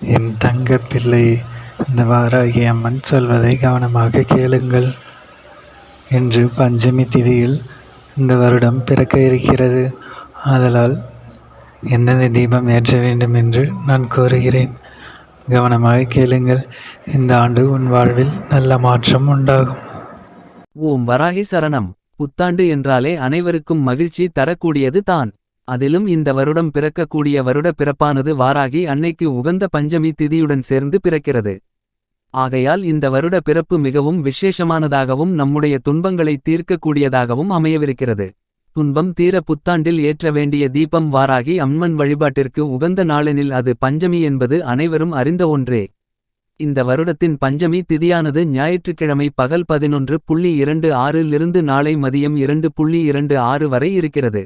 என் தங்க பிள்ளையே இந்த வாராகி அம்மன் சொல்வதை கவனமாக கேளுங்கள் இன்று பஞ்சமி திதியில் இந்த வருடம் பிறக்க இருக்கிறது. ஆதலால் எந்தெந்த தீபம் ஏற்ற வேண்டும் என்று நான் கூறுகிறேன் கவனமாக கேளுங்கள் இந்த ஆண்டு உன் வாழ்வில் நல்ல மாற்றம் உண்டாகும். ஓம் வராகி சரணம். புத்தாண்டு என்றாலே அனைவருக்கும் மகிழ்ச்சி தரக்கூடியது தான். அதிலும் இந்த வருடம் பிறக்கக்கூடிய வருட பிறப்பானது வாராகி அன்னைக்கு உகந்த பஞ்சமி திதியுடன் சேர்ந்து பிறக்கிறது. ஆகையால் இந்த வருட பிறப்பு மிகவும் விசேஷமானதாகவும் நம்முடைய துன்பங்களை தீர்க்கக்கூடியதாகவும் அமையவிருக்கிறது. துன்பம் தீர புத்தாண்டில் ஏற்ற வேண்டிய தீபம் வாராகி அம்மன் வழிபாட்டிற்கு உகந்த நாளெனில் அது பஞ்சமி என்பது அனைவரும் அறிந்த ஒன்றே. இந்த வருடத்தின் பஞ்சமி திதியானது ஞாயிற்றுக்கிழமை பகல் பதினொன்று புள்ளி இரண்டு ஆறிலிருந்து நாளை மதியம் இரண்டு புள்ளி இரண்டு ஆறு வரை இருக்கிறது.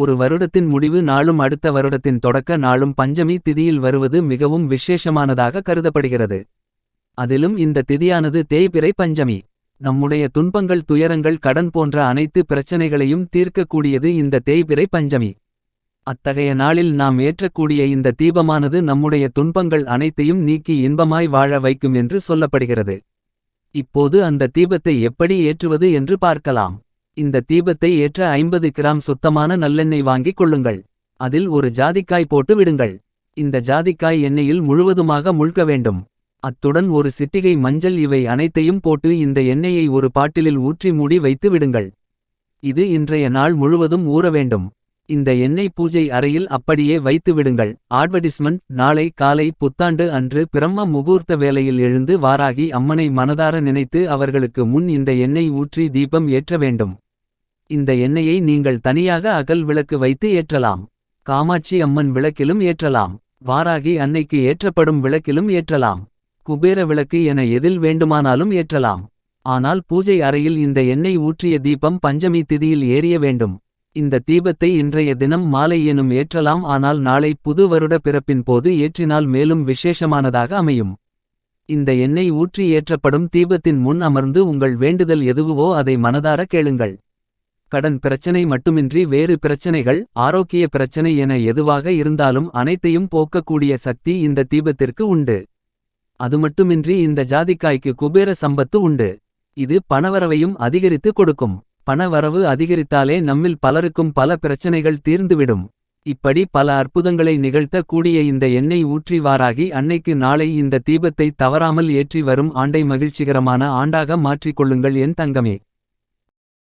ஒரு வருடத்தின் முடிவு நாளும் அடுத்த வருடத்தின் தொடக்க நாளும் பஞ்சமி திதியில் வருவது மிகவும் விசேஷமானதாக கருதப்படுகிறது. அதிலும் இந்த திதியானது தேய்பிறை பஞ்சமி. நம்முடைய துன்பங்கள் துயரங்கள் கடன் போன்ற அனைத்து பிரச்சனைகளையும் தீர்க்கக்கூடியது இந்த தேய்பிறை பஞ்சமி. அத்தகைய நாளில் நாம் ஏற்றக்கூடிய இந்த தீபமானது நம்முடைய துன்பங்கள் அனைத்தையும் நீக்கி இன்பமாய் வாழ வைக்கும் என்று சொல்லப்படுகிறது. இப்போது அந்த தீபத்தை எப்படி ஏற்றுவது என்று பார்க்கலாம். இந்த தீபத்தை ஏற்ற ஐம்பது கிராம் சுத்தமான நல்லெண்ணெய் வாங்கிக் கொள்ளுங்கள். அதில் ஒரு ஜாதிக்காய் போட்டு விடுங்கள். இந்த ஜாதிக்காய் எண்ணெயில் முழுவதுமாக முழ்க வேண்டும். அத்துடன் ஒரு சிட்டிகை மஞ்சள் இவை அனைத்தையும் போட்டு இந்த எண்ணெயை ஒரு பாட்டிலில் ஊற்றி மூடி வைத்து விடுங்கள். இது இன்றைய நாள் முழுவதும் ஊற வேண்டும். இந்த எண்ணெய் பூஜை அறையில் அப்படியே வைத்து விடுங்கள். ஆட்வர்டிஸ்மெண்ட் நாளை காலை புத்தாண்டு அன்று பிரம்ம முகூர்த்த வேளையில் எழுந்து வாராகி அம்மனை மனதார நினைத்து அவர்களுக்கு முன் இந்த எண்ணெய் ஊற்றி தீபம் ஏற்ற வேண்டும். இந்த எண்ணெயை நீங்கள் தனியாக அகல் விளக்கு வைத்து ஏற்றலாம். காமாட்சி அம்மன் விளக்கிலும் ஏற்றலாம். வாராகி அன்னைக்கு ஏற்றப்படும் விளக்கிலும் ஏற்றலாம். குபேர விளக்கு என எதில் வேண்டுமானாலும் ஏற்றலாம். ஆனால் பூஜை அறையில் இந்த எண்ணெய் ஊற்றிய தீபம் பஞ்சமி திதியில் ஏறிய வேண்டும். இந்த தீபத்தை இன்றைய தினம் மாலை எனும் ஏற்றலாம். ஆனால் நாளை புது வருட பிறப்பின் போது ஏற்றினால் மேலும் விசேஷமானதாக அமையும். இந்த எண்ணெய் ஊற்றி ஏற்றப்படும் தீபத்தின் முன் அமர்ந்து உங்கள் வேண்டுதல் எதுவுவோ அதை மனதார கேளுங்கள். கடன் பிரச்சனை மட்டுமின்றி வேறு பிரச்சனைகள் ஆரோக்கிய பிரச்சனை என எதுவாக இருந்தாலும் அனைத்தையும் போக்கக்கூடிய சக்தி இந்த தீபத்திற்கு உண்டு. அது மட்டுமின்றி இந்த ஜாதிக்காய்க்கு குபேர சம்பத்து உண்டு. இது பணவரவையும் அதிகரித்து கொடுக்கும். பணவரவு அதிகரித்தாலே நம்மில் பலருக்கும் பல பிரச்சனைகள் தீர்ந்துவிடும். இப்படி பல அற்புதங்களை நிகழ்த்த கூடிய இந்த எண்ணெய் ஊற்றி வாராகி அன்னைக்கு நாளை இந்த தீபத்தை தவறாமல் ஏற்றி வரும் ஆண்டை மகிழ்ச்சிகரமான ஆண்டாக மாற்றிக் கொள்ளுங்கள் என் தங்கமே.